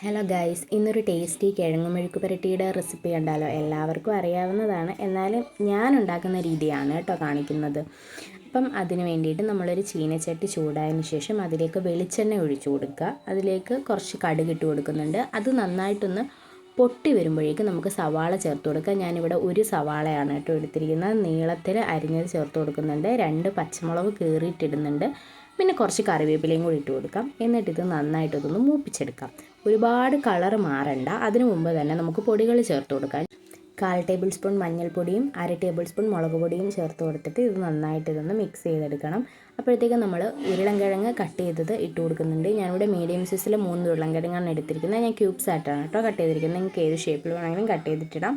Hello guys ഇന്നൊരു tasty കിഴങ്ങ് മെഴുക്ക് പുരട്ടിയുടെ റെസിപ്പി കണ്ടാലോ? എല്ലാവർക്കും അറിയാവുന്നതാണ്. എന്നാലും ഞാൻ ഉണ്ടാക്കുന്ന രീതിയാണ് കേട്ടോ കാണിക്കുന്നത്. അപ്പം അതിന് വേണ്ടിയിട്ട് നമ്മളൊരു ചീനച്ചട്ടി ചൂടായതിനു ശേഷം അതിലേക്ക് വെളിച്ചെണ്ണ ഒഴിച്ചു കൊടുക്കുക. അതിലേക്ക് കുറച്ച് കടുക് ഇട്ട് കൊടുക്കുന്നുണ്ട്. അത് നന്നായിട്ടൊന്ന് പൊട്ടി വരുമ്പോഴേക്കും നമുക്ക് സവാള ചേർത്ത് കൊടുക്കുക. ഞാനിവിടെ ഒരു സവാളയാണ് കേട്ടോ എടുത്തിരിക്കുന്നത്. നീളത്തിൽ അരിഞ്ഞത് ചേർത്ത് കൊടുക്കുന്നുണ്ട്. രണ്ട് പച്ചമുളക് കീറിയിട്ടിടുന്നുണ്ട് പിന്നെ കുറച്ച് കറിവേപ്പിലയും കൂടി ഇട്ട് കൊടുക്കാം. എന്നിട്ട് ഇത് നന്നായിട്ട് ഇതൊന്ന് മൂപ്പിച്ചെടുക്കാം. ഒരുപാട് കളർ മാറണ്ട. അതിനു മുമ്പ് തന്നെ നമുക്ക് പൊടികൾ ചേർത്ത് കൊടുക്കാം. കാൽ ടേബിൾ സ്പൂൺ മഞ്ഞൾപ്പൊടിയും അര ടേബിൾ സ്പൂൺ മുളക് പൊടിയും ചേർത്ത് കൊടുത്തിട്ട് ഇത് നന്നായിട്ട് ഇതൊന്ന് മിക്സ് ചെയ്തെടുക്കണം. അപ്പോഴത്തേക്കും നമ്മൾ ഉരുളൻകിഴങ്ങ് കട്ട് ചെയ്തത് ഇട്ട് കൊടുക്കുന്നുണ്ട്. ഞാനിവിടെ മീഡിയം സൈസിൽ മൂന്ന് ഉരുളൻകിഴങ്ങാണ് എടുത്തിരിക്കുന്നത്. ഞാൻ ക്യൂബ്സ് ആയിട്ടാണ് കേട്ടോ കട്ട് ചെയ്തിരിക്കുന്നത്. നിങ്ങൾക്ക് ഏത് ഷേപ്പിൽ വേണമെങ്കിലും കട്ട് ചെയ്തിട്ടിടാം.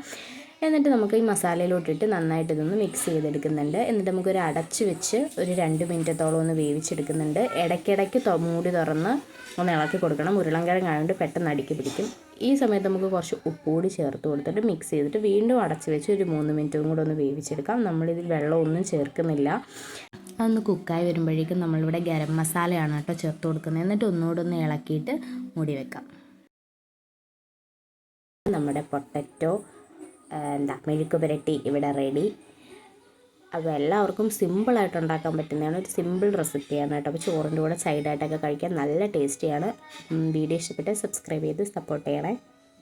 എന്നിട്ട് നമുക്ക് ഈ മസാലയിലോട്ടിട്ട് നന്നായിട്ട് ഇതൊന്ന് മിക്സ് ചെയ്തെടുക്കുന്നുണ്ട്. എന്നിട്ട് നമുക്കൊരു അടച്ച് വെച്ച് ഒരു രണ്ട് മിനിറ്റത്തോളം ഒന്ന് വേവിച്ചെടുക്കുന്നുണ്ട്. ഇടയ്ക്കിടയ്ക്ക് മൂടി തുറന്ന് ഒന്ന് ഇളക്കി കൊടുക്കണം. ഉരുളൻകിഴങ്ങായതുകൊണ്ട് പെട്ടെന്ന് അടുക്കി പിടിക്കും. ഈ സമയത്ത് നമുക്ക് കുറച്ച് ഉപ്പ് കൂടി ചേർത്ത് കൊടുത്തിട്ട് മിക്സ് ചെയ്തിട്ട് വീണ്ടും അടച്ച് വെച്ച് ഒരു മൂന്ന് മിനിറ്റും കൂടെ ഒന്ന് വേവിച്ചെടുക്കാം. നമ്മളിതിൽ വെള്ളമൊന്നും ചേർക്കുന്നില്ല. അതൊന്ന് കുക്കായി വരുമ്പോഴേക്കും നമ്മളിവിടെ ഗരം മസാലയാണ് കേട്ടോ ചേർത്ത് കൊടുക്കുന്നത്. എന്നിട്ട് ഒന്നുകൂടെ ഒന്ന് ഇളക്കിയിട്ട് മൂടി വെക്കാം. നമ്മുടെ പൊട്ടറ്റോ എന്താ മെഴുക്ക് പുരട്ടി ഇവിടെ റെഡി അപ്പോൾ എല്ലാവർക്കും സിമ്പിളായിട്ട് ഉണ്ടാക്കാൻ പറ്റുന്നതാണ്. ഒരു സിമ്പിൾ റെസിപ്പിയാണ് കേട്ടോ. അപ്പോൾ ചോറിന്റെ കൂടെ സൈഡായിട്ടൊക്കെ കഴിക്കാൻ നല്ല ടേസ്റ്റിയാണ് വീഡിയോ ഇഷ്ടപ്പെട്ട് സബ്സ്ക്രൈബ് ചെയ്ത് സപ്പോർട്ട് ചെയ്യണേ.